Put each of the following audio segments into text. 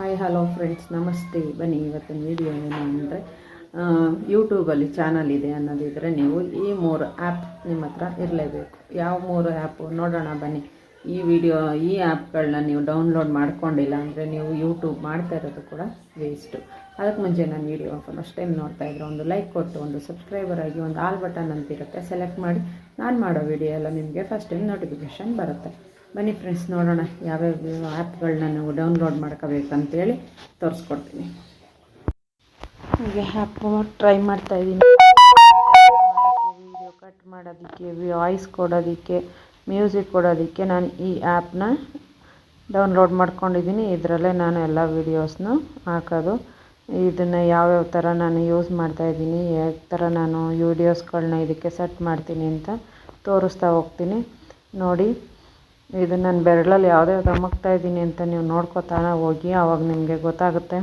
Hi hello friends ನಮಸ್ತೆ ಬನ್ನಿ, ಇವತ್ತಿನ ವಿಡಿಯೋ ಏನಂದರೆ ಯೂಟ್ಯೂಬಲ್ಲಿ ಚಾನಲ್ ಇದೆ ಅನ್ನೋದಿದ್ರೆ ನೀವು ಈ ಮೂರು ಆ್ಯಪ್ ನಿಮ್ಮ ಹತ್ರ ಇರಲೇಬೇಕು. ಯಾವ ಮೂರು ಆ್ಯಪು ನೋಡೋಣ, ಬನ್ನಿ. ಈ ವಿಡಿಯೋ ಈ ಆ್ಯಪ್ಗಳನ್ನ ನೀವು ಡೌನ್ಲೋಡ್ ಮಾಡ್ಕೊಂಡಿಲ್ಲ ಅಂದರೆ ನೀವು ಯೂಟ್ಯೂಬ್ ಮಾಡ್ತಾ ಇರೋದು ಕೂಡ ವೇಸ್ಟು ಅದಕ್ಕೆ ಮುಂಚೆ ನಾನು ವೀಡಿಯೋ ಫಸ್ಟ್ ಟೈಮ್ ನೋಡ್ತಾ ಇದ್ದರೆ ಒಂದು ಲೈಕ್ ಕೊಟ್ಟು, ಒಂದು ಸಬ್ಸ್ಕ್ರೈಬರ್ ಆಗಿ, ಒಂದು ಆಲ್ ಬಟನ್ ಅಂತಿರುತ್ತೆ ಸೆಲೆಕ್ಟ್ ಮಾಡಿ. ನಾನು ಮಾಡೋ ವಿಡಿಯೋ ಎಲ್ಲ ನಿಮಗೆ ಫಸ್ಟ್ ಟೈಮ್ ನೋಟಿಫಿಕೇಷನ್ ಬರುತ್ತೆ. ಬನ್ನಿ ಫ್ರೆಂಡ್ಸ್ ನೋಡೋಣ ಯಾವ್ಯಾವ ಆ್ಯಪ್ಗಳನ್ನ ನಾವು ಡೌನ್ಲೋಡ್ ಮಾಡ್ಕೋಬೇಕಂತೇಳಿ ತೋರಿಸ್ಕೊಡ್ತೀನಿ. ಹಾಗೆ ಆ್ಯಪ್ ಟ್ರೈ ಮಾಡ್ತಾ ಇದ್ದೀನಿ. ವಿಡಿಯೋ ಕಟ್ ಮಾಡೋದಕ್ಕೆ ವಾಯ್ಸ್ ಕೊಡೋದಕ್ಕೆ ಮ್ಯೂಸಿಕ್ ಕೊಡೋದಕ್ಕೆ ನಾನು ಈ ಆ್ಯಪ್ನ ಡೌನ್ಲೋಡ್ ಮಾಡ್ಕೊಂಡಿದ್ದೀನಿ. ಇದರಲ್ಲೇ ನಾನು ಎಲ್ಲ ವೀಡಿಯೋಸ್ನು ಹಾಕೋದು. ಇದನ್ನು ಯಾವ್ಯಾವ ಥರ ನಾನು ಯೂಸ್ ಮಾಡ್ತಾಯಿದ್ದೀನಿ ಯಾವ ಥರ ನಾನು ವೀಡಿಯೋಸ್ಗಳನ್ನ ಇದಕ್ಕೆ ಸೆಟ್ ಮಾಡ್ತೀನಿ ಅಂತ ತೋರಿಸ್ತಾ ಹೋಗ್ತೀನಿ. ನೋಡಿ. ಇದು ನಾನು ಬೆರಳಲ್ಲಿ ಯಾವುದೇ ಅಮಕ್ತಾ ಇದ್ದೀನಿ ಅಂತ ನೀವು ನೋಡ್ಕೋತಾನೆ ಹೋಗಿ ಆವಾಗ ನಿಮಗೆ ಗೊತ್ತಾಗುತ್ತೆ.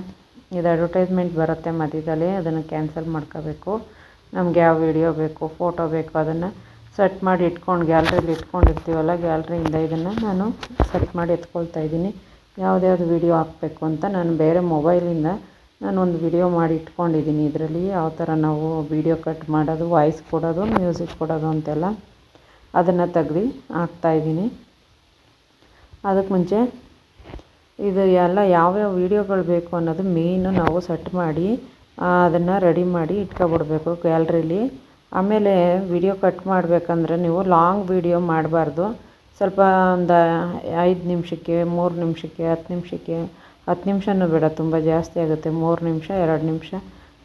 ಇದು ಅಡ್ವರ್ಟೈಸ್ಮೆಂಟ್ ಬರುತ್ತೆ ಮಧ್ಯದಲ್ಲಿ, ಅದನ್ನು ಕ್ಯಾನ್ಸಲ್ ಮಾಡ್ಕೋಬೇಕು. ನಮ್ಗೆ ಯಾವ ವಿಡಿಯೋ ಬೇಕು ಫೋಟೋ ಬೇಕು, ಅದನ್ನು ಸೆಟ್ ಮಾಡಿ ಇಟ್ಕೊಂಡು ಗ್ಯಾಲ್ರಿಲಿ ಇಟ್ಕೊಂಡಿರ್ತೀವಲ್ಲ ಗ್ಯಾಲ್ರಿಯಿಂದ ಇದನ್ನು ನಾನು ಸೆಟ್ ಮಾಡಿ ಎತ್ಕೊಳ್ತಾ ಇದ್ದೀನಿ. ಯಾವುದ್ಯಾವ್ದು ವಿಡಿಯೋ ಹಾಕಬೇಕು ಅಂತ ನಾನು ಬೇರೆ ಮೊಬೈಲಿಂದ ನಾನು ಒಂದು ವಿಡಿಯೋ ಮಾಡಿ ಇಟ್ಕೊಂಡಿದ್ದೀನಿ. ಇದರಲ್ಲಿ ಯಾವ ಥರ ನಾವು ವಿಡಿಯೋ ಕಟ್ ಮಾಡೋದು ವಾಯ್ಸ್ ಕೊಡೋದು ಮ್ಯೂಸಿಕ್ ಕೊಡೋದು ಅಂತೆಲ್ಲ ಅದನ್ನು ತೆಗ್ದು ಹಾಕ್ತಾಯಿದ್ದೀನಿ ಅದಕ್ಕೆ ಮುಂಚೆ ಇದು ಎಲ್ಲ ಯಾವ್ಯಾವ ವೀಡಿಯೋಗಳು ಬೇಕು ಅನ್ನೋದು ಮೇಯ್ನು ನಾವು ಸೆಟ್ ಮಾಡಿ ಅದನ್ನು ರೆಡಿ ಮಾಡಿ ಇಟ್ಕೊಬಿಡ್ಬೇಕು ಗ್ಯಾಲ್ರಿಲಿ ಆಮೇಲೆ ವಿಡಿಯೋ ಕಟ್ ಮಾಡಬೇಕಂದ್ರೆ ನೀವು ಲಾಂಗ್ ವಿಡಿಯೋ ಮಾಡಬಾರ್ದು. ಸ್ವಲ್ಪ ಒಂದು ಐದು ನಿಮಿಷಕ್ಕೆ, ಮೂರು ನಿಮಿಷಕ್ಕೆ, ಹತ್ತು ನಿಮಿಷಕ್ಕೆ, ಹತ್ತು ನಿಮಿಷನೂ ಬೇಡ, ತುಂಬ ಜಾಸ್ತಿ ಆಗುತ್ತೆ. ಮೂರು ನಿಮಿಷ, ಎರಡು ನಿಮಿಷ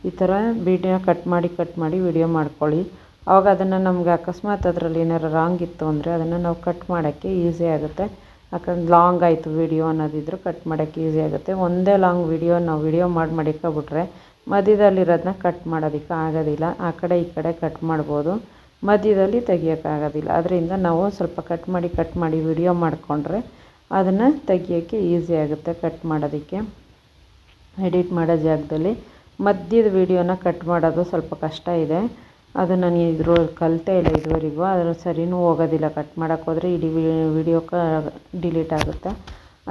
ಈ ಥರ ವಿಡಿಯೋ ಕಟ್ ಮಾಡಿ ಕಟ್ ಮಾಡಿ ವಿಡಿಯೋ ಮಾಡ್ಕೊಳ್ಳಿ. ಅವಾಗ ಅದನ್ನು ನಮಗೆ ಅಕಸ್ಮಾತ್ ಅದರಲ್ಲಿ ಏನಾರು ರಾಂಗ್ ಇತ್ತು ಅಂದರೆ ಅದನ್ನು ನಾವು ಕಟ್ ಮಾಡೋಕ್ಕೆ ಈಸಿ ಆಗುತ್ತೆ. ಯಾಕಂದ್ರೆ ಲಾಂಗ್ ಆಯಿತು ವಿಡಿಯೋ ಅನ್ನೋದಿದ್ರು ಕಟ್ ಮಾಡೋಕ್ಕೆ ಈಸಿ ಆಗುತ್ತೆ. ಒಂದೇ ಲಾಂಗ್ ವಿಡಿಯೋ ನಾವು ವಿಡಿಯೋ ಮಾಡಿ ಮಡಿಕೊಬಿಟ್ರೆ ಮಧ್ಯದಲ್ಲಿರೋದನ್ನ ಕಟ್ ಮಾಡೋದಕ್ಕೆ ಆಗೋದಿಲ್ಲ. ಆ ಕಡೆ ಈ ಕಡೆ ಕಟ್ ಮಾಡ್ಬೋದು. ಮಧ್ಯದಲ್ಲಿ ತೆಗಿಯೋಕ್ಕಾಗೋದಿಲ್ಲ ಅದರಿಂದ ನಾವು ಸ್ವಲ್ಪ ಕಟ್ ಮಾಡಿ ಕಟ್ ಮಾಡಿ ವಿಡಿಯೋ ಮಾಡಿಕೊಂಡ್ರೆ ಅದನ್ನು ತೆಗಿಯೋಕ್ಕೆ ಈಸಿ ಆಗುತ್ತೆ ಕಟ್ ಮಾಡೋದಕ್ಕೆ. ಎಡಿಟ್ ಮಾಡೋ ಜಾಗದಲ್ಲಿ ಮಧ್ಯದ ವಿಡಿಯೋನ ಕಟ್ ಮಾಡೋದು ಸ್ವಲ್ಪ ಕಷ್ಟ ಇದೆ. ಅದು ನಾನು ಇದ್ರೂ, ಕಲಿತೇ ಇಲ್ಲ ಇದುವರೆಗೂ. ಅದ್ರ ಸರಿಯೂ ಹೋಗೋದಿಲ್ಲ. ಕಟ್ ಮಾಡೋಕ್ಕೆ ಹೋದರೆ ಇಡೀ ವಿಡಿಯೋ ಕ ಡಿಲೀಟ್ ಆಗುತ್ತೆ.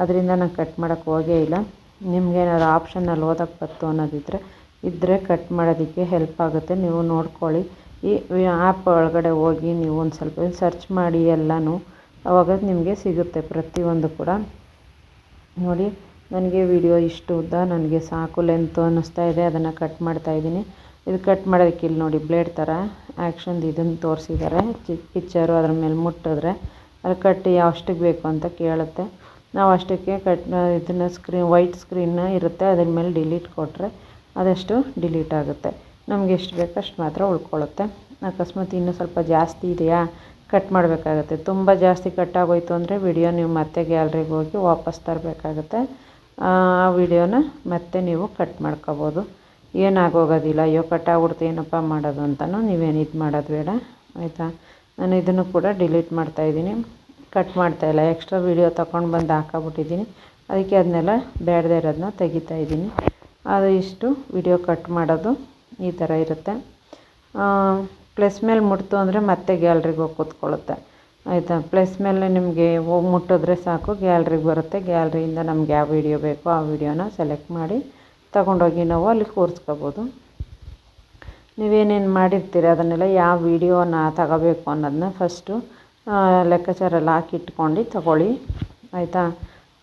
ಅದರಿಂದ ನಾನು ಕಟ್ ಮಾಡೋಕ್ಕೆ ಹೋಗೇ ಇಲ್ಲ. ನಿಮ್ಗೇನಾದ್ರು ಆಪ್ಷನಲ್ಲಿ ಓದೋಕ್ಕೆ ಬತ್ತು ಅನ್ನೋದಿದ್ದರೆ ಇದ್ದರೆ ಕಟ್ ಮಾಡೋದಕ್ಕೆ ಹೆಲ್ಪ್ ಆಗುತ್ತೆ. ನೀವು ನೋಡ್ಕೊಳ್ಳಿ. ಈ ಆ್ಯಪ್ ಒಳಗಡೆ ಹೋಗಿ ನೀವು ಒಂದು ಸ್ವಲ್ಪ ಸರ್ಚ್ ಮಾಡಿ ಎಲ್ಲನೂ, ಅವಾಗ ನಿಮಗೆ ಸಿಗುತ್ತೆ ಪ್ರತಿಯೊಂದು ಕೂಡ. ನೋಡಿ, ನನಗೆ ವಿಡಿಯೋ ಇಷ್ಟು ಉದ್ದ, ನನಗೆ ಸಾಕು ಲೆಂತು ಅನ್ನಿಸ್ತಾ ಇದೆ. ಅದನ್ನು ಕಟ್ ಮಾಡ್ತಾಯಿದ್ದೀನಿ ಇದು ಕಟ್ ಮಾಡೋದಕ್ಕೆ ಇಲ್ಲಿ ನೋಡಿ ಬ್ಲೇಡ್ ಥರ ಆ್ಯಕ್ಷನ್ದು ಇದನ್ನು ತೋರಿಸಿದ್ದಾರೆ ಅದರ ಅದ್ರ ಮೇಲೆ ಮುಟ್ಟಿದ್ರೆ ಅದು ಕಟ್ ಯಾವಷ್ಟಕ್ಕೆ ಬೇಕು ಅಂತ ಕೇಳುತ್ತೆ. ನಾವು ಅಷ್ಟಕ್ಕೆ ಕಟ್ ಇದನ್ನು ಸ್ಕ್ರೀನ್ ವೈಟ್ ಸ್ಕ್ರೀನ್ ಇರುತ್ತೆ. ಅದ್ರ ಮೇಲೆ ಡಿಲೀಟ್ ಕೊಟ್ಟರೆ ಅದಷ್ಟು ಡಿಲೀಟ್ ಆಗುತ್ತೆ. ನಮ್ಗೆ ಎಷ್ಟು ಬೇಕು ಅಷ್ಟು ಮಾತ್ರ ಉಳ್ಕೊಳ್ಳುತ್ತೆ. ಅಕಸ್ಮಾತ್ ಇನ್ನೂ ಸ್ವಲ್ಪ ಜಾಸ್ತಿ ಇದೆಯಾ? ಕಟ್ ಮಾಡಬೇಕಾಗುತ್ತೆ. ತುಂಬ ಜಾಸ್ತಿ ಕಟ್ ಆಗೋಯ್ತು ಅಂದರೆ ವಿಡಿಯೋ ನೀವು ಮತ್ತೆ ಗ್ಯಾಲ್ರಿಗೆ ಹೋಗಿ ವಾಪಸ್ ತರಬೇಕಾಗತ್ತೆ. ಆ ವಿಡಿಯೋನ ಮತ್ತೆ ನೀವು ಕಟ್ ಮಾಡ್ಕೋಬೋದು. ಏನಾಗೋಗೋದಿಲ್ಲ. ಅಯ್ಯೋ, ಕಟ್ಟಾಗ್ಬಿಡ್ತು, ಏನಪ್ಪ ಮಾಡೋದು ಅಂತಲೂ ನೀವೇನು ಇದು ಮಾಡೋದು ಬೇಡ, ಆಯಿತಾ? ನಾನು ಇದನ್ನು ಕೂಡ ಡಿಲೀಟ್ ಮಾಡ್ತಾಯಿದ್ದೀನಿ ಕಟ್ ಮಾಡ್ತಾಯಿಲ್ಲ ಎಕ್ಸ್ಟ್ರಾ ವೀಡಿಯೋ ತಗೊಂಡು ಬಂದು ಹಾಕೋಬಿಟ್ಟಿದ್ದೀನಿ. ಅದಕ್ಕೆ ಅದನ್ನೆಲ್ಲ ಬೇಡದೇ ಇರೋದನ್ನ ತೆಗಿತಾಯಿದ್ದೀನಿ ಅದು ಇಷ್ಟು ವಿಡಿಯೋ ಕಟ್ ಮಾಡೋದು ಈ ಥರ ಇರುತ್ತೆ. ಪ್ಲಸ್ ಮೇಲೆ ಮುಟ್ತು ಅಂದರೆ ಮತ್ತೆ ಗ್ಯಾಲ್ರಿಗೆ ಹೋಗಿ ಕೂತ್ಕೊಳ್ಳುತ್ತೆ. ಆಯಿತಾ? ಪ್ಲಸ್ ಮೇಲೆ ನಿಮಗೆ ಹೋಗಿ ಮುಟ್ಟಿದ್ರೆ ಸಾಕು, ಗ್ಯಾಲ್ರಿಗೆ ಬರುತ್ತೆ. ಗ್ಯಾಲ್ರಿಯಿಂದ ನಮ್ಗೆ ಯಾವ ವಿಡಿಯೋ ಬೇಕೋ ಆ ವಿಡಿಯೋನ ಸೆಲೆಕ್ಟ್ ಮಾಡಿ ತಗೊಂಡೋಗಿ ನಾವು ಅಲ್ಲಿ ಕೂರಿಸ್ಕೋಬೋದು. ನೀವೇನೇನು ಮಾಡಿರ್ತೀರಿ ಅದನ್ನೆಲ್ಲ ಯಾವ ವಿಡಿಯೋನ ತಗೋಬೇಕು ಅನ್ನೋದನ್ನ ಫಸ್ಟು ಲೆಕ್ಕಾಚಾರಲ್ಲಿ ಹಾಕಿ ಹಾಕಿಟ್ಕೊಂಡು ತಗೊಳ್ಳಿ. ಆಯಿತಾ?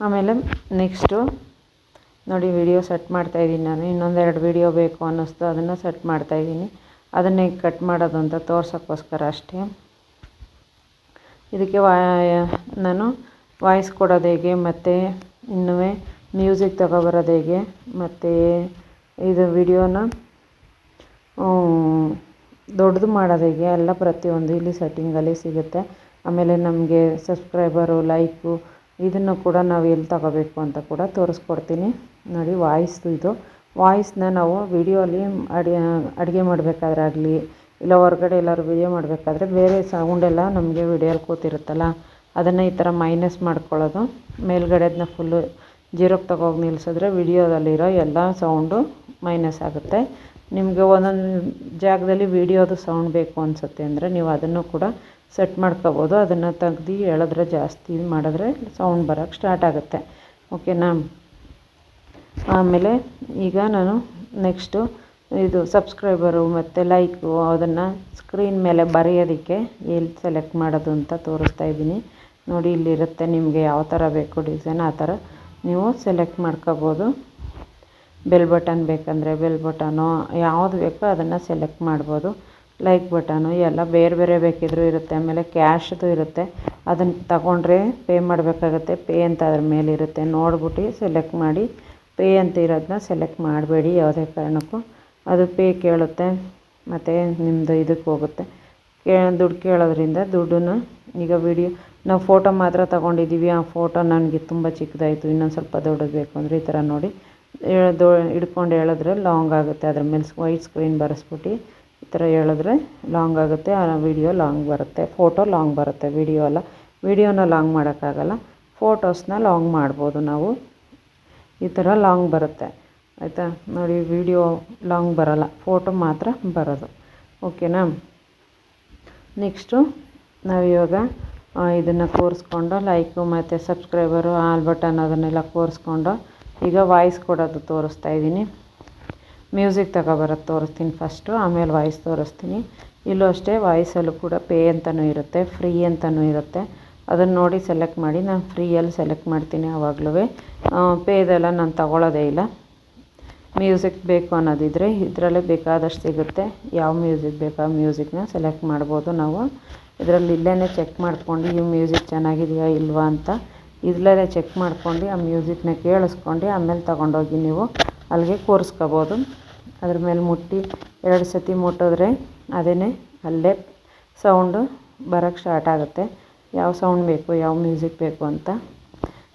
ಆಮೇಲೆ ನೆಕ್ಸ್ಟು ನೋಡಿ ವಿಡಿಯೋ ಸೆಟ್ ಮಾಡ್ತಾಯಿದ್ದೀನಿ ನಾನು. ಇನ್ನೊಂದೆರಡು ವಿಡಿಯೋ ಬೇಕು ಅನ್ನಿಸ್ತು, ಅದನ್ನು ಸೆಟ್ ಮಾಡ್ತಾಯಿದ್ದೀನಿ ಅದನ್ನೇ ಕಟ್ ಮಾಡೋದು ಅಂತ ತೋರ್ಸೋಕ್ಕೋಸ್ಕರ ಅಷ್ಟೇ. ಇದಕ್ಕೆ ವಾ ನಾನು ವಾಯ್ಸ್ ಕೊಡೋದು ಹೇಗೆ, ಮತ್ತು ಇನ್ನೂ ಮ್ಯೂಸಿಕ್ ತಗೋಬರೋದು ಹೇಗೆ? ಮತ್ತು ಇದು ವಿಡಿಯೋನ ದೊಡ್ಡದು ಮಾಡೋದು ಹೇಗೆ? ಎಲ್ಲ ಪ್ರತಿಯೊಂದು ಇಲ್ಲಿ ಸೆಟ್ಟಿಂಗಲ್ಲಿ ಸಿಗುತ್ತೆ. ಆಮೇಲೆ ನಮಗೆ ಸಬ್ಸ್ಕ್ರೈಬರು ಲೈಕು ಇದನ್ನು ಕೂಡ ನಾವು ಎಲ್ಲಿ ತಗೋಬೇಕು ಅಂತ ಕೂಡ ತೋರಿಸ್ಕೊಡ್ತೀನಿ. ನೋಡಿ ವಾಯ್ಸ್ದು ಇದು. ವಾಯ್ಸ್ನ ನಾವು ವಿಡಿಯೋಲಿ ಅಡಿ, ಅಡುಗೆ ಮಾಡಬೇಕಾದ್ರೆ ಆಗಲಿ, ಇಲ್ಲ ಹೊರಗಡೆ ಎಲ್ಲರೂ ವಿಡಿಯೋ ಮಾಡಬೇಕಾದ್ರೆ ಬೇರೆ ಸೌಂಡೆಲ್ಲ ನಮಗೆ ವಿಡಿಯೋಲಿ ಕೂತಿರುತ್ತಲ್ಲ, ಅದನ್ನು ಈ ಥರ ಮೈನಸ್ ಮಾಡ್ಕೊಳ್ಳೋದು. ಮೇಲ್ಗಡೆದನ್ನ ಫುಲ್ಲು ಜೀರೋಗೆ ತಗೋಗಿ ನಿಲ್ಸಿದ್ರೆ ವಿಡಿಯೋದಲ್ಲಿರೋ ಎಲ್ಲ ಸೌಂಡು ಮೈನಸ್ ಆಗುತ್ತೆ. ನಿಮಗೆ ಒಂದೊಂದು ಜಾಗದಲ್ಲಿ ವಿಡಿಯೋದು ಸೌಂಡ್ ಬೇಕು ಅನಿಸುತ್ತೆ ಅಂದರೆ ನೀವು ಅದನ್ನು ಕೂಡ ಸೆಟ್ ಮಾಡ್ಕೋಬೋದು. ಅದನ್ನು ತೆಗ್ದು ಹೇಳಿದ್ರೆ ಜಾಸ್ತಿ ಮಾಡಿದ್ರೆ ಸೌಂಡ್ ಬರೋಕ್ಕೆ ಸ್ಟಾರ್ಟ್ ಆಗುತ್ತೆ. ಓಕೆನಾ ಆಮೇಲೆ ಈಗ ನಾನು ನೆಕ್ಸ್ಟು ಇದು ಸಬ್ಸ್ಕ್ರೈಬರು ಮತ್ತು ಲೈಕು ಅದನ್ನು ಸ್ಕ್ರೀನ್ ಮೇಲೆ ಬರೆಯೋದಕ್ಕೆ ಎಲ್ಲಿ ಸೆಲೆಕ್ಟ್ ಮಾಡೋದು ಅಂತ ತೋರಿಸ್ತಾ ಇದ್ದೀನಿ. ನೋಡಿ ಇಲ್ಲಿರುತ್ತೆ ನಿಮಗೆ ಯಾವ ಥರ ಬೇಕು ಡಿಸೈನ್ ಆ ಥರ ನೀವು ಸೆಲೆಕ್ಟ್ ಮಾಡ್ಕೋಬೋದು. ಬೆಲ್ ಬಟನ್ ಬೇಕಂದರೆ ಬೆಲ್ ಬಟನು ಯಾವುದು ಬೇಕೋ ಅದನ್ನು ಸೆಲೆಕ್ಟ್ ಮಾಡ್ಬೋದು. ಲೈಕ್ ಬಟನು ಎಲ್ಲ ಬೇರೆ ಬೇರೆ ಬೇಕಿದ್ರೂ ಇರುತ್ತೆ. ಆಮೇಲೆ ಕ್ಯಾಶ್ದು ಇರುತ್ತೆ. ಅದನ್ನು ತಗೊಂಡ್ರೆ ಪೇ ಮಾಡಬೇಕಾಗತ್ತೆ. ಪೇ ಅಂತ ಅದ್ರ ಮೇಲೆ ಇರುತ್ತೆ. ನೋಡ್ಬಿಟ್ಟು ಸೆಲೆಕ್ಟ್ ಮಾಡಿ ಪೇ ಅಂತ ಇರೋದನ್ನ ಸೆಲೆಕ್ಟ್ ಮಾಡಬೇಡಿ ಯಾವುದೇ ಕಾರಣಕ್ಕೂ. ಅದು ಪೇ ಕೇಳುತ್ತೆ, ಮತ್ತು ನಿಮ್ಮದು ಇದಕ್ಕೆ ಹೋಗುತ್ತೆ. ಕೇ, ದುಡ್ಡು ಕೇಳೋದ್ರಿಂದ ದುಡ್ಡನ್ನು ಈಗ ವಿಡಿಯೋ ನಾವು ಫೋಟೋ ಮಾತ್ರ ತಗೊಂಡಿದ್ದೀವಿ. ಆ ಫೋಟೋ ನನಗೆ ತುಂಬ ಚಿಕ್ಕದಾಯಿತು. ಇನ್ನೊಂದು ಸ್ವಲ್ಪ ದೊಡ್ಡದು ಬೇಕು ಅಂದರೆ ಈ ಥರ ನೋಡಿ. ದೊ ಹಿಡ್ಕೊಂಡು ಹೇಳಿದ್ರೆ ಲಾಂಗ್ ಆಗುತ್ತೆ. ಅದ್ರ ಮೇಲೆ ವೈಟ್ ಸ್ಕ್ರೀನ್ ಬರೆಸ್ಬಿಟ್ಟು ಈ ಥರ ಹೇಳಿದ್ರೆ ಲಾಂಗ್ ಆಗುತ್ತೆ. ಆ ವಿಡಿಯೋ ಲಾಂಗ್ ಬರುತ್ತೆ. ಫೋಟೋ ಲಾಂಗ್ ಬರುತ್ತೆ. ವಿಡಿಯೋ ಅಲ್ಲ. ವಿಡಿಯೋನ ಲಾಂಗ್ ಮಾಡೋಕ್ಕಾಗಲ್ಲ. ಫೋಟೋಸ್ನ ಲಾಂಗ್ ಮಾಡ್ಬೋದು ನಾವು. ಈ ಥರ ಲಾಂಗ್ ಬರುತ್ತೆ. ಆಯಿತಾ? ನೋಡಿ, ವಿಡಿಯೋ ಲಾಂಗ್ ಬರೋಲ್ಲ. ಫೋಟೋ ಮಾತ್ರ ಬರೋದು. ಓಕೆನಾ? ನೆಕ್ಸ್ಟು ನಾವಿವಾಗ ಇದನ್ನು ಕೂರಿಸ್ಕೊಂಡು ಲೈಕು ಮತ್ತು ಸಬ್ಸ್ಕ್ರೈಬರು ಆಲ್ ಬಟನ್ ಅದನ್ನೆಲ್ಲ ಕೂರಿಸ್ಕೊಂಡು ಈಗ ವಾಯ್ಸ್ ಕೊಡೋದು ತೋರಿಸ್ತಾ ಇದ್ದೀನಿ. ಮ್ಯೂಸಿಕ್ ತಗೊಬರೋದು ತೋರಿಸ್ತೀನಿ ಫಸ್ಟು ಆಮೇಲೆ ವಾಯ್ಸ್ ತೋರಿಸ್ತೀನಿ. ಇಲ್ಲೂ ಅಷ್ಟೇ ವಾಯ್ಸಲ್ಲೂ ಕೂಡ ಪೇ ಅಂತಲೂ ಇರುತ್ತೆ ಫ್ರೀ ಅಂತಲೂ ಇರುತ್ತೆ. ಅದನ್ನು ನೋಡಿ ಸೆಲೆಕ್ಟ್ ಮಾಡಿ, ನಾನು ಫ್ರೀಯಲ್ಲಿ ಸೆಲೆಕ್ಟ್ ಮಾಡ್ತೀನಿ ಆವಾಗಲೂ ಪೇದೆಲ್ಲ ನಾನು ತಗೊಳ್ಳೋದೇ ಇಲ್ಲ. ಮ್ಯೂಸಿಕ್ ಬೇಕು ಅನ್ನೋದಿದ್ರೆ ಇದರಲ್ಲೇ ಬೇಕಾದಷ್ಟು ಸಿಗುತ್ತೆ. ಯಾವ ಮ್ಯೂಸಿಕ್ ಬೇಕೋ, ಆ ಮ್ಯೂಸಿಕ್ನ ಸೆಲೆಕ್ಟ್ ಮಾಡ್ಬೋದು ನಾವು. ಇದರಲ್ಲಿ ಇಲ್ಲೇ ಚೆಕ್ ಮಾಡ್ಕೊಂಡು, ಈ ಮ್ಯೂಸಿಕ್ ಚೆನ್ನಾಗಿದೆಯಾ ಇಲ್ವಾ ಅಂತ ಇಲ್ಲೇ ಚೆಕ್ ಮಾಡ್ಕೊಂಡು, ಆ ಮ್ಯೂಸಿಕ್ನ ಕೇಳಿಸ್ಕೊಂಡು, ಆಮೇಲೆ ತೊಗೊಂಡೋಗಿ ನೀವು ಅಲ್ಲಿಗೆ ಕೂರಿಸ್ಕೋಬೋದು. ಅದ್ರ ಮೇಲೆ ಮುಟ್ಟಿ ಎರಡು ಸತಿ ಮುಟ್ಟಿದ್ರೆ ಅದೇ ಅಲ್ಲೇ ಸೌಂಡು ಬರೋಕ್ಕೆ ಸ್ಟಾರ್ಟ್ ಆಗುತ್ತೆ. ಯಾವ ಸೌಂಡ್ ಬೇಕು, ಯಾವ ಮ್ಯೂಸಿಕ್ ಬೇಕು ಅಂತ.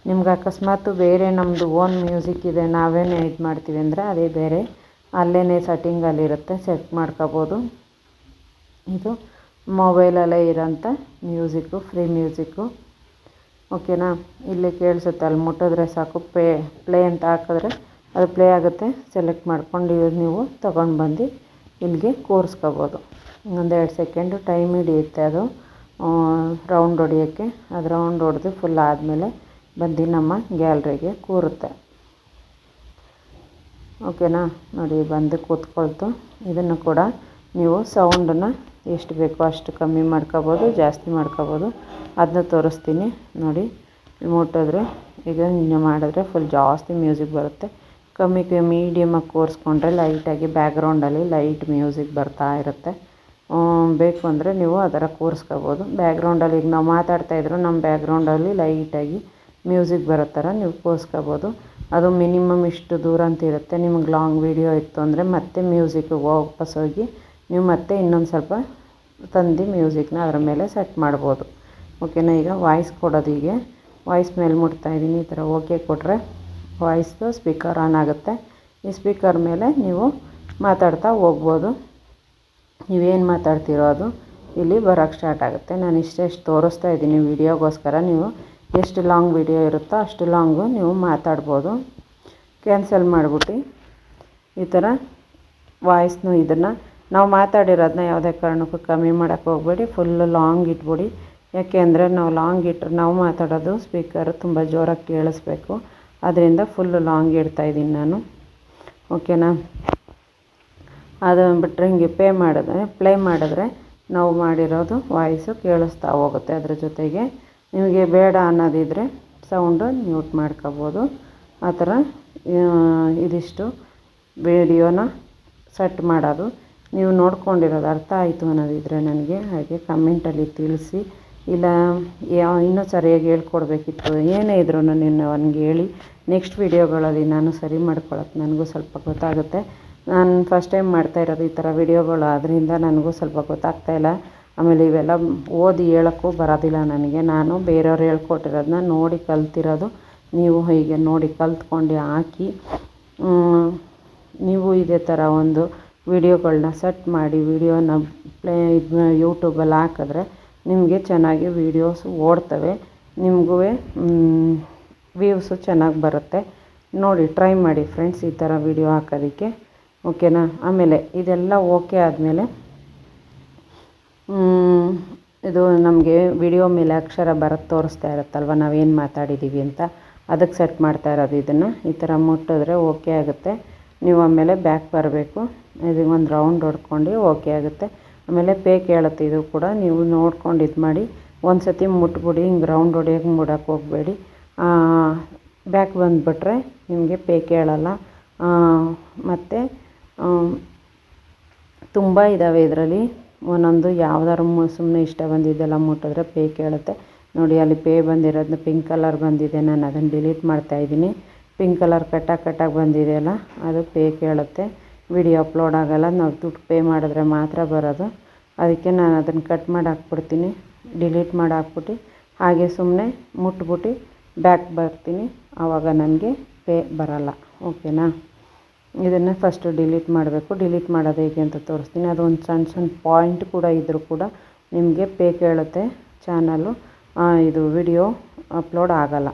ನಿಮ್ಗೆ ಅಕಸ್ಮಾತ್ ಬೇರೆ ನಮ್ಮದು ಓನ್ ಮ್ಯೂಸಿಕ್ ಇದೆ, ನಾವೇನೇ ಇದು ಮಾಡ್ತೀವಿ ಅಂದರೆ ಅದೇ ಬೇರೆ. ಅಲ್ಲೇ ಸೆಟ್ಟಿಂಗಲ್ಲಿರುತ್ತೆ ಸೆಟ್ ಮಾಡ್ಕೋಬೋದು. ಇದು ಮೊಬೈಲಲ್ಲೇ ಇರೋಂಥ ಮ್ಯೂಸಿಕ್ಕು, ಫ್ರೀ ಮ್ಯೂಸಿಕ್ಕು. ಓಕೆನಾ? ಇಲ್ಲಿ ಕೇಳಿಸುತ್ತೆ, ಅಲ್ಲಿ ಮುಟ್ಟಿದ್ರೆ ಸಾಕು. ಪೇ, ಪ್ಲೇ ಅಂತ ಹಾಕಿದ್ರೆ ಅದು ಪ್ಲೇ ಆಗುತ್ತೆ. ಸೆಲೆಕ್ಟ್ ಮಾಡ್ಕೊಂಡು ನೀವು ತೊಗೊಂಡು ಬಂದು ಇಲ್ಲಿಗೆ ಕೂರಿಸ್ಕೋಬೋದು. ಒಂದೆರಡು ಸೆಕೆಂಡು ಟೈಮ್ ಹಿಡಿಯುತ್ತೆ ಅದು. ರೌಂಡ್ ಹೊಡಿಯೋಕ್ಕೆ. ಅದು ರೌಂಡ್ ಹೊಡೆದು ಫುಲ್ ಆದಮೇಲೆ ಬಂದು ನಮ್ಮ ಗ್ಯಾಲ್ರಿಗೆ ಕೂರುತ್ತೆ. ಓಕೆನಾ? ನೋಡಿ, ಬಂದು ಕೂತ್ಕೊಳ್ತು. ಇದನ್ನು ಕೂಡ ನೀವು ಸೌಂಡನ್ನು ಎಷ್ಟು ಬೇಕೋ ಅಷ್ಟು ಕಮ್ಮಿ ಮಾಡ್ಕೋಬೋದು, ಜಾಸ್ತಿ ಮಾಡ್ಕೋಬೋದು. ಅದನ್ನ ತೋರಿಸ್ತೀನಿ ನೋಡಿ. ಮುಟ್ಟಿದ್ರೆ ಈಗ ಮಾಡಿದ್ರೆ ಫುಲ್ ಜಾಸ್ತಿ ಮ್ಯೂಸಿಕ್ ಬರುತ್ತೆ. ಕಮ್ಮಿ ಕಮ್ಮಿ ಮೀಡಿಯಮಾಗಿ ಕೂರಿಸ್ಕೊಂಡ್ರೆ ಲೈಟಾಗಿ ಬ್ಯಾಕ್ಗ್ರೌಂಡಲ್ಲಿ ಲೈಟ್ ಮ್ಯೂಸಿಕ್ ಬರ್ತಾ ಇರುತ್ತೆ. ಬೇಕು ಅಂದರೆ ನೀವು ಆ ಥರ ಕೂರಿಸ್ಕೋಬೋದು ಬ್ಯಾಕ್ಗ್ರೌಂಡಲ್ಲಿ ಈಗ ನಾವು ಮಾತಾಡ್ತಾ ಇದ್ರು ನಮ್ಮ ಬ್ಯಾಕ್ಗ್ರೌಂಡಲ್ಲಿ ಲೈಟಾಗಿ ಮ್ಯೂಸಿಕ್ ಬರೋ ಥರ ನೀವು ಕೂರಿಸ್ಕೋಬೋದು. ಅದು ಮಿನಿಮಮ್ ಇಷ್ಟು ದೂರ ಅಂತ ಇರುತ್ತೆ. ನಿಮಗೆ ಲಾಂಗ್ ವೀಡಿಯೋ ಇತ್ತು ಅಂದರೆ ಮತ್ತೆ ಮ್ಯೂಸಿಕ್ಗೆ ವಾಪಸ್ ಹೋಗಿ ನೀವು ಮತ್ತೆ ಇನ್ನೊಂದು ಸ್ವಲ್ಪ ತಂದು ಮ್ಯೂಸಿಕ್ನ ಅದರ ಮೇಲೆ ಸೆಟ್ ಮಾಡ್ಬೋದು. ಓಕೆನಾ ಈಗ ವಾಯ್ಸ್ ಕೊಡೋದು ಹೀಗೆ. ವಾಯ್ಸ್ ಮೇಲೆ ಮುಟ್ತಾ ಇದ್ದೀನಿ. ಈ ಥರ ಓಕೆ ಕೊಟ್ಟರೆ ವಾಯ್ಸ್ದು ಸ್ಪೀಕರ್ ಆನ್ ಆಗುತ್ತೆ. ಈ ಸ್ಪೀಕರ್ ಮೇಲೆ ನೀವು ಮಾತಾಡ್ತಾ ಹೋಗ್ಬೋದು. ನೀವೇನು ಮಾತಾಡ್ತಿರೋ ಅದು ಇಲ್ಲಿ ಬರೋಕ್ಕೆ ಸ್ಟಾರ್ಟ್ ಆಗುತ್ತೆ. ನಾನು ಇಷ್ಟೆಷ್ಟು ತೋರಿಸ್ತಾ ಇದ್ದೀನಿ ವಿಡಿಯೋಗೋಸ್ಕರ. ನೀವು ಎಷ್ಟು ಲಾಂಗ್ ವಿಡಿಯೋ ಇರುತ್ತೋ ಅಷ್ಟು ಲಾಂಗು ನೀವು ಮಾತಾಡ್ಬೋದು. ಕ್ಯಾನ್ಸಲ್ ಮಾಡಿಬಿಟ್ಟು ಈ ಥರ ವಾಯ್ಸ್ನು ಇದನ್ನು ನಾವು ಮಾತಾಡಿರೋದನ್ನ ಯಾವುದೇ ಕಾರಣಕ್ಕೂ ಕಮ್ಮಿ ಮಾಡೋಕ್ಕೆ ಹೋಗಬೇಡಿ ಫುಲ್ಲು ಲಾಂಗ್ ಇಟ್ಬಿಡಿ. ಯಾಕೆ ಅಂದರೆ ನಾವು ಲಾಂಗ್ ಇಟ್ಟರೆ ನಾವು ಮಾತಾಡೋದು ಸ್ಪೀಕರ್ ತುಂಬ ಜೋರಾಗಿ ಕೇಳಿಸ್ಬೇಕು. ಅದರಿಂದ ಫುಲ್ಲು ಲಾಂಗ್ ಇಡ್ತಾಯಿದ್ದೀನಿ ನಾನು. ಓಕೆನಾ ಅದು ಬಿಟ್ಟರೆ ಹಿಂಗೆ ಪೇ ಮಾಡಿದ್ರೆ ಪ್ಲೇ ಮಾಡಿದ್ರೆ ನಾವು ಮಾಡಿರೋದು ವಾಯ್ಸು ಕೇಳಿಸ್ತಾ ಹೋಗುತ್ತೆ ಅದ್ರ ಜೊತೆಗೆ. ನಿಮಗೆ ಬೇಡ ಅನ್ನೋದಿದ್ದರೆ ಸೌಂಡು ಮ್ಯೂಟ್ ಮಾಡ್ಕೋಬೋದು. ಆ ಥರ ಇದಿಷ್ಟು ವಿಡಿಯೋನ ಸೆಟ್ ಮಾಡೋದು. ನೀವು ನೋಡ್ಕೊಂಡಿರೋದು ಅರ್ಥ ಆಯಿತು ಅನ್ನೋದಿದ್ದರೆ ನನಗೆ ಹಾಗೆ ಕಮೆಂಟಲ್ಲಿ ತಿಳಿಸಿ. ಇಲ್ಲ ಇನ್ನೂ ಸರಿಯಾಗಿ ಹೇಳ್ಕೊಡ್ಬೇಕಿತ್ತು. ಏನೇ ಇದ್ರೂ ನೀನು ನನಗೆ ಹೇಳಿ. ನೆಕ್ಸ್ಟ್ ವೀಡಿಯೋಗಳಲ್ಲಿ ನಾನು ಸರಿ ಮಾಡ್ಕೊಳ್ಳೋಕೆ ನನಗೂ ಸ್ವಲ್ಪ ಗೊತ್ತಾಗುತ್ತೆ. ನಾನು ಫಸ್ಟ್ ಟೈಮ್ ಮಾಡ್ತಾ ಇರೋದು ಈ ಥರ ವೀಡಿಯೋಗಳು ಆದ್ದರಿಂದ ನನಗೂ ಸ್ವಲ್ಪ ಗೊತ್ತಾಗ್ತಾಯಿಲ್ಲ ಆಮೇಲೆ ಇವೆಲ್ಲ ಓದಿ ಹೇಳೋಕ್ಕೂ ಬರೋದಿಲ್ಲ ನನಗೆ. ನಾನು ಬೇರೆಯವ್ರು ಹೇಳ್ಕೊಟ್ಟಿರೋದನ್ನ ನೋಡಿ ಕಲ್ತಿರೋದು. ನೀವು ಹೀಗೆ ನೋಡಿ ಕಲ್ತ್ಕೊಂಡು ಹಾಕಿ. ನೀವು ಇದೇ ಥರ ಒಂದು ವೀಡಿಯೋಗಳನ್ನ ಸೆಟ್ ಮಾಡಿ ವೀಡಿಯೋನ ಪ್ಲೇ ಇದನ್ನ ಯೂಟ್ಯೂಬಲ್ಲಿ ಹಾಕಿದ್ರೆ ನಿಮಗೆ ಚೆನ್ನಾಗಿ ವೀಡಿಯೋಸ್ ಓಡ್ತವೆ. ನಿಮಗೂ ವ್ಯೂಸು ಚೆನ್ನಾಗಿ ಬರುತ್ತೆ. ನೋಡಿ, ಟ್ರೈ ಮಾಡಿ ಫ್ರೆಂಡ್ಸ್ ಈ ಥರ ವೀಡಿಯೋ ಹಾಕೋದಕ್ಕೆ. ಓಕೆನಾ? ಆಮೇಲೆ ಇದೆಲ್ಲ ಓಕೆ ಆದಮೇಲೆ ಇದು ನಮಗೆ ವಿಡಿಯೋ ಮೇಲೆ ಅಕ್ಷರ ಬರೋದು ತೋರಿಸ್ತಾ ಇರುತ್ತಲ್ವ? ನಾವೇನು ಮಾತಾಡಿದ್ದೀವಿ ಅಂತ ಅದಕ್ಕೆ ಸೆಟ್ ಮಾಡ್ತಾ ಇರೋದು ಇದನ್ನು. ಈ ಥರ ಮುಟ್ಟಿದ್ರೆ ಓಕೆ ಆಗುತ್ತೆ. ನೀವು ಆಮೇಲೆ ಬ್ಯಾಕ್ ಬರಬೇಕು. ಇದು ಒಂದು ರೌಂಡ್ ಹೊಡ್ಕೊಂಡು ಓಕೆ ಆಗುತ್ತೆ. ಆಮೇಲೆ ಪೇ ಕೇಳುತ್ತೆ ಇದು ಕೂಡ. ನೀವು ನೋಡ್ಕೊಂಡು ಇದು ಮಾಡಿ ಒಂದು ಸತಿ ಮುಟ್ಬಿಡಿ, ಹಿಂಗೆ ರೌಂಡ್ ಹೊಡಿಯೋಕೆ ಮುಡಕ್ಕೆ ಹೋಗಬೇಡಿ. ಬ್ಯಾಕ್ ಬಂದುಬಿಟ್ರೆ ನಿಮಗೆ ಪೇ ಕೇಳಲ್ಲ ಮತ್ತು ತುಂಬ ಇದ್ದಾವೆ ಇದರಲ್ಲಿ. ಒಂದೊಂದು ಯಾವ್ದಾದ್ರು ಸುಮ್ಮನೆ ಇಷ್ಟ ಬಂದಿದ್ದೆಲ್ಲ ಮುಟ್ಟಿದ್ರೆ ಪೇ ಕೇಳುತ್ತೆ ನೋಡಿ, ಅಲ್ಲಿ ಪೇ ಬಂದಿರೋದನ್ನ ಪಿಂಕ್ ಕಲರ್ ಬಂದಿದೆ. ನಾನು ಅದನ್ನು ಡಿಲೀಟ್ ಮಾಡ್ತಾಯಿದ್ದೀನಿ ಪಿಂಕ್ ಕಲರ್ ಕಟ್ಟಾಗಿ ಕಟ್ಟಾಗಿ ಬಂದಿದೆಯಲ್ಲ ಅದು ಪೇ ಕೇಳುತ್ತೆ. ವಿಡಿಯೋ ಅಪ್ಲೋಡ್ ಆಗೋಲ್ಲ, ನಾವು ದುಡ್ಡು ಪೇ ಮಾಡಿದ್ರೆ ಮಾತ್ರ ಬರೋದು. ಅದಕ್ಕೆ ನಾನು ಅದನ್ನು ಕಟ್ ಮಾಡಿ ಹಾಕ್ಬಿಡ್ತೀನಿ, ಡಿಲೀಟ್ ಮಾಡಿ ಹಾಕ್ಬಿಟ್ಟು, ಹಾಗೆ ಸುಮ್ಮನೆ ಮುಟ್ಬಿಟ್ಟು ಬ್ಯಾಕ್ ಬರ್ತೀನಿ. ಆವಾಗ ನನಗೆ ಪೇ ಬರೋಲ್ಲ, ಓಕೆನಾ? ಇದನ್ನು ಫಸ್ಟು ಡಿಲೀಟ್ ಮಾಡಬೇಕು. ಡಿಲೀಟ್ ಮಾಡೋದು ಹೇಗೆ ಅಂತ ತೋರಿಸ್ತೀನಿ. ಅದು ಒಂದು ಸಣ್ಣ ಸಣ್ಣ ಪಾಯಿಂಟ್ ಕೂಡ ಇದ್ದರೂ ಕೂಡ ನಿಮಗೆ ಪೇ ಕೇಳುತ್ತೆ ಚಾನಲ್ಲು. ಇದು ವಿಡಿಯೋ ಅಪ್ಲೋಡ್ ಆಗೋಲ್ಲ.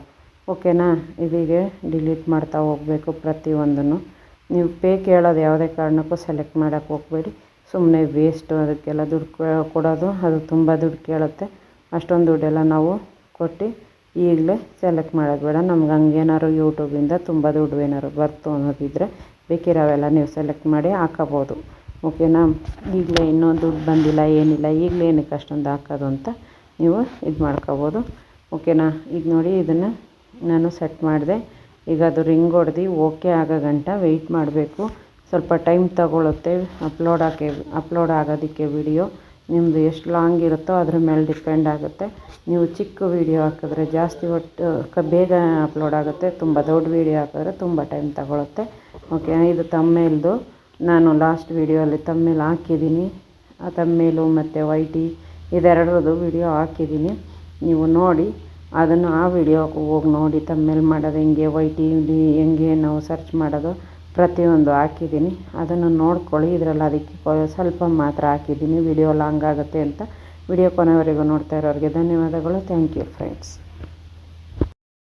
ಓಕೆನಾ? ಇದೀಗೆ ಡಿಲೀಟ್ ಮಾಡ್ತಾ ಹೋಗಬೇಕು ಪ್ರತಿಯೊಂದನ್ನು. ನೀವು ಪೇ ಕೇಳೋದು ಯಾವುದೇ ಕಾರಣಕ್ಕೂ ಸೆಲೆಕ್ಟ್ ಮಾಡೋಕ್ಕೆ ಹೋಗಬೇಡಿ. ಸುಮ್ಮನೆ ವೇಸ್ಟು ಅದಕ್ಕೆಲ್ಲ ದುಡ್ಡು ಕೊಡೋದು, ಅದು ತುಂಬ ದುಡ್ಡು ಕೇಳುತ್ತೆ. ಅಷ್ಟೊಂದು ದುಡ್ಡೆಲ್ಲ ನಾವು ಕೊಟ್ಟು ಈಗಲೇ ಸೆಲೆಕ್ಟ್ ಮಾಡೋದು ಬೇಡ. ನಮ್ಗೆ ಹಂಗೇನಾದ್ರು ಯೂಟ್ಯೂಬಿಂದ ತುಂಬ ದುಡ್ಡು ಏನಾದ್ರು ಬರ್ತು ಅನ್ನೋದಿದ್ದರೆ ಬೇಕಿರೋವೆಲ್ಲ ನೀವು ಸೆಲೆಕ್ಟ್ ಮಾಡಿ ಹಾಕೋಬೋದು. ಓಕೆನಾ? ಈಗಲೇ ಇನ್ನೂ ದುಡ್ಡು ಬಂದಿಲ್ಲ, ಏನಿಲ್ಲ, ಈಗಲೇ ಏನಕ್ಕೆ ಅಷ್ಟೊಂದು ಹಾಕೋದು ಅಂತ ನೀವು ಇದು ಮಾಡ್ಕೋಬೋದು ಓಕೆನಾ? ಈಗ ನೋಡಿ ಇದನ್ನು ನಾನು ಸೆಟ್ ಮಾಡಿದೆ. ಈಗ ಅದು ರಿಂಗ್ ಹೊಡೆದು ಓಕೆ ಆಗೋ ಗಂಟ ವೆಯ್ಟ್ ಮಾಡಬೇಕು. ಸ್ವಲ್ಪ ಟೈಮ್ ತಗೊಳುತ್ತೆ. ಅಪ್ಲೋಡ್ ಹಾಕಿ ಅಪ್ಲೋಡ್ ಆಗೋದಕ್ಕೆ ವಿಡಿಯೋ ನಿಮ್ಮದು ಎಷ್ಟು ಲಾಂಗ್ ಇರುತ್ತೋ ಅದ್ರ ಮೇಲೆ ಡಿಪೆಂಡ್ ಆಗುತ್ತೆ. ನೀವು ಚಿಕ್ಕ ವೀಡಿಯೋ ಹಾಕಿದ್ರೆ ಜಾಸ್ತಿ ಒಟ್ಟು ಬೇಗ ಅಪ್ಲೋಡ್ ಆಗುತ್ತೆ. ತುಂಬ ದೊಡ್ಡ ವೀಡಿಯೋ ಹಾಕಿದ್ರೆ ತುಂಬ ಟೈಮ್ ತಗೊಳುತ್ತೆ. ಓಕೆ ಇದು ತಮ್ಮೇಲ್ದು ನಾನು ಲಾಸ್ಟ್ ವೀಡಿಯೋಲ್ಲಿ ತಮ್ಮೇಲೆ ಹಾಕಿದ್ದೀನಿ. ಆ ತಮ್ಮೇಲು ಮತ್ತು ವೈಟಿ ಇದೆರಡರದ್ದು ವೀಡಿಯೋ ಹಾಕಿದ್ದೀನಿ. ನೀವು ನೋಡಿ. ಅದನ್ನು ಆ ವಿಡಿಯೋಗೆ ಹೋಗಿ ನೋಡಿ ತಮ್ಮೇಲ್ ಮಾಡೋದು ಹೆಂಗೆ, ವೈಟಿ ಡಿ ಹೆಂಗೆ ನಾವು ಸರ್ಚ್ ಮಾಡೋದು, ಪ್ರತಿಯೊಂದು ಹಾಕಿದ್ದೀನಿ. ಅದನ್ನು ನೋಡ್ಕೊಳ್ಳಿ. ಇದರಲ್ಲಿ ಅದಕ್ಕೆ ಸ್ವಲ್ಪ ಮಾತ್ರ ಹಾಕಿದ್ದೀನಿ. ವಿಡಿಯೋ ಲಾಂಗ್ ಆಗುತ್ತೆ ಅಂತ ವಿಡಿಯೋ ಕೊನೆವರೆಗೂ ನೋಡ್ತಾ ಇರೋರಿಗೆ ಧನ್ಯವಾದಗಳು. Thank you friends